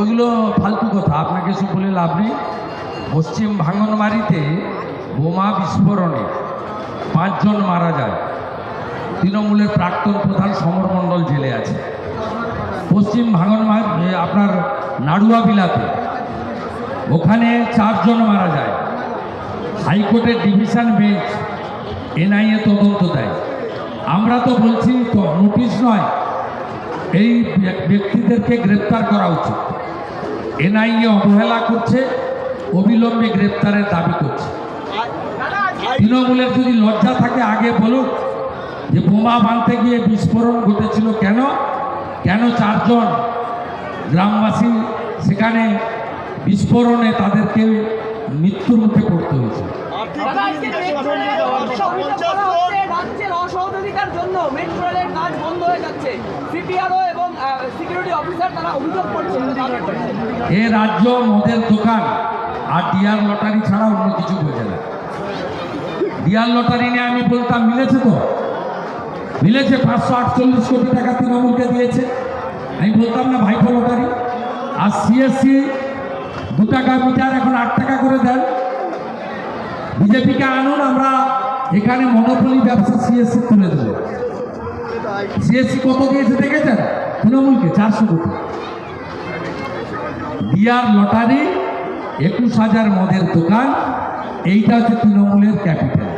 ওইগুলো ফালতু কথা, আপনাকে সব বলে লাভ নেই। পশ্চিম ভাঙনমারিতে বোমা বিস্ফোরণে পাঁচজন মারা যায়। তৃণমূলের প্রাক্তন প্রধান সমর মণ্ডল জেলে আছে। পশ্চিম ভাঙনমার আপনার নাড়ুয়া বিলাতে ওখানে চারজন মারা যায়। হাইকোর্টের ডিভিশন বেঞ্চ, এনআইএ তদন্ত দেয়। আমরা তো বলছি, তো নোটিশ নয়, এই ব্যক্তিদেরকে গ্রেপ্তার করা উচিত। এনআইএ অবহেলা করছে, অবিলম্বে গ্রেপ্তারের দাবি করছে। তৃণমূলের যদি লজ্জা থাকে, আগে বলুক যে বোমা বাঁধতে গিয়ে বিস্ফোরণ ঘটেছিল কেন? কেন চারজন গ্রামবাসী সেখানে বিস্ফোরণে তাদেরকে মৃত্যুর মুখে পড়তে হয়েছে। জন্য মেট্রো রেলের কাজ বন্ধ হয়ে যাচ্ছে সিপিআরও এবং সিকিউরিটি অফিসার তারা অভিযোগ করছে এ রাজ্য মদের দোকান আর ডিয়ার লটারি ছাড়া অন্য কিছু বোঝে না। ডিয়ার লটারি নিয়ে আমি বলতাম মিলেছে তো? মিলেছে পাঁচশো আটচল্লিশ কোটি টাকা তৃণমূলকে দিয়েছে। আমি বলতাম না ভাইপো লটারি। আর সিএসসি দু টাকা মিটার এখন আট টাকা করে দেন। বিজেপিকে আনুন, আমরা এখানে মনোপলি ব্যবসা সিএসসি তুলে দেবো। সিএসসি কত দিয়েছে দেখেছেন? তৃণমূলকে চারশো কোটি। বিয়ার লটারি, একুশ হাজার মদের দোকান, এইটা হচ্ছে তৃণমূলের ক্যাপিটাল।